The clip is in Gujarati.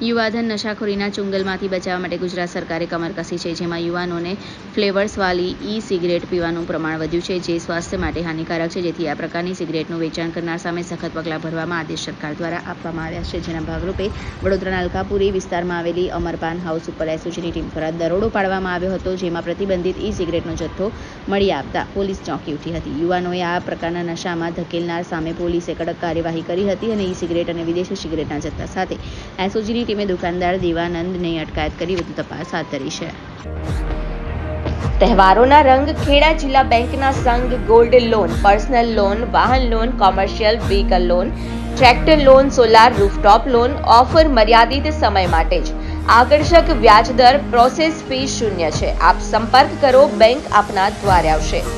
યુવાધન નશાખોરીના ચુંગલમાંથી બચાવવા માટે ગુજરાત સરકારે કમર કસી છે, જેમાં યુવાનોને ફ્લેવર્સવાળી ઈ સિગરેટ પીવાનું પ્રમાણ વધ્યું છે, જે સ્વાસ્થ્ય માટે હાનિકારક છે, જેથી આ પ્રકારની સિગરેટનું વેચાણ કરનાર સામે સખત પગલાં ભરવામાં આદેશ સરકાર દ્વારા આપવામાં આવ્યા છે. જેના ભાગરૂપે વડોદરાના અલકાપુરી વિસ્તારમાં આવેલી અમરપાન હાઉસ ઉપર એસઓજીની ટીમ દ્વારા દરોડો પાડવામાં આવ્યો હતો, જેમાં પ્રતિબંધિત ઈ સિગરેટનો જથ્થો મળી આવતા પોલીસ ચોંકી ઉઠી હતી. યુવાનોએ આ પ્રકારના નશામાં ધકેલનાર સામે પોલીસે કડક કાર્યવાહી કરી હતી અને ઈ સિગરેટ અને વિદેશી સિગરેટના જથ્થા સાથે એસઓજીની ટીમે દુકાનદાર દેવાનંદને અટકાયત કરી વધુ તપાસ હાથ ધરી છે. તહેવારોના રંગ ખેડા જિલ્લા બેંકના સંઘ ગોલ્ડ લોન, પર્સનલ લોન, વાહન loan, commercial vehicle loan, tractor loan, solar rooftop loan, offer મર્યાદિત સમય માટે જ. આકર્ષક વ્યાજદર પ્રોસેસ ફી શૂન્ય છે. આપ સંપર્ક કરો, બેંક આપના દ્વારે આવશે.